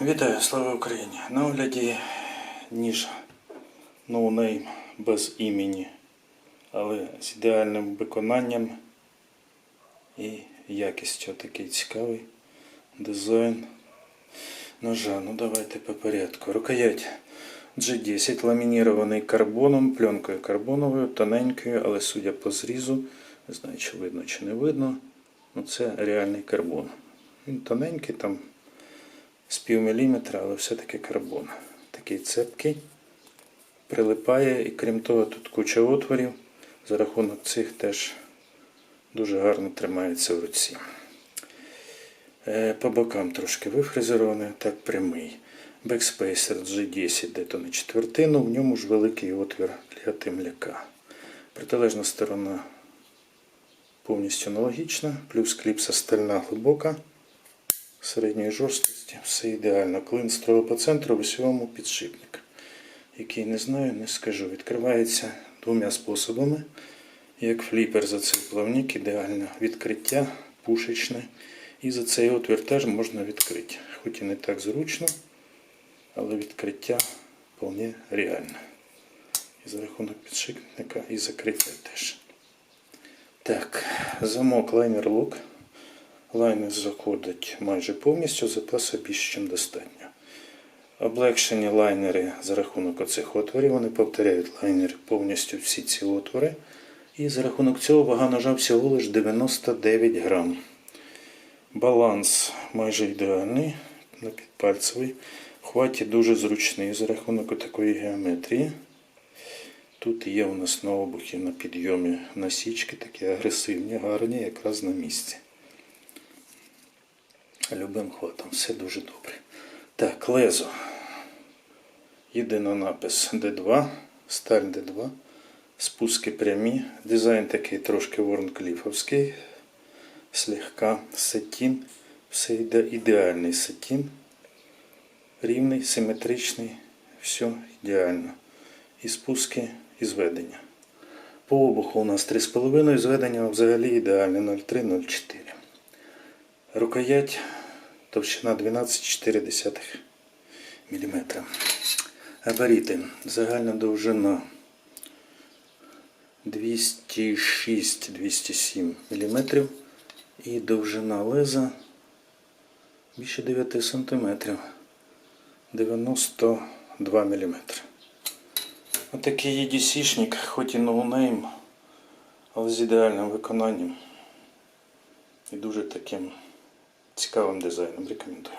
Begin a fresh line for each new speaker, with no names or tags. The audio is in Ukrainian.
Вітаю, слава Україні! На огляді ніж ноунейм без імені, але з ідеальним виконанням і якістю такий цікавий дизайн ножа. Ну давайте по порядку. Рукоять G10 ламінірований карбоном, пленкою карбоновою, тоненькою, але судя по зрізу, не знаю, чи видно, чи не видно. Ну це реальний карбон. Він тоненький там з пів міліметра, але все-таки карбон. Такий цепкий, прилипає і крім того, тут куча отворів. За рахунок цих теж дуже гарно тримається в руці. Е, По бокам трошки вифрезерований, так прямий. Бекспейсер G10, де то на четвертину, в ньому ж великий отвір для темляка. Протилежна сторона повністю аналогічна, плюс кліпса стальна глибока середньої жорсткості. Все ідеально. Клин строго по центру, в усьому підшипник, який не знаю, не скажу. Відкривається двома способами. Як фліпер за цей плавник, ідеально відкриття, пушечне. І за цей отвір теж можна відкрити. Хоч і не так зручно, але відкриття вполне реальне. І за рахунок підшипника і закриття теж. Так, замок лайнер лук. Лайнер заходить майже повністю, запасу більше, ніж достатньо. Облегшені лайнери за рахунок оцих отворів, вони повторяють лайнер повністю всі ці отвори. І за рахунок цього вага ножа всього лише 99 грам. Баланс майже ідеальний, на підпальцевий. Хваті дуже зручний за рахунок такої геометрії. Тут є у нас на обухі на підйомі насічки, такі агресивні, гарні, якраз на місці. Любим хватом, все дуже добре. Так, лезо. Єдино напис D2, сталь D2, спуски прямі. Дизайн такий трошки ворнкліфовський, слегка сатін. Все йде ідеальний сатін. Рівний, симетричний, все ідеально. І спуски, і зведення. По обуху у нас 3,5, зведення взагалі ідеальне 0,3-0,4. Рукоять товщина 12,4 мм. Габаріти. Загальна довжина 206-207 мм. І довжина леза більше 9 см. 92 мм. Отакий EDC-шник, хоч і ноунейм, але з ідеальним виконанням і дуже таким цікавим дизайном. Рекомендую.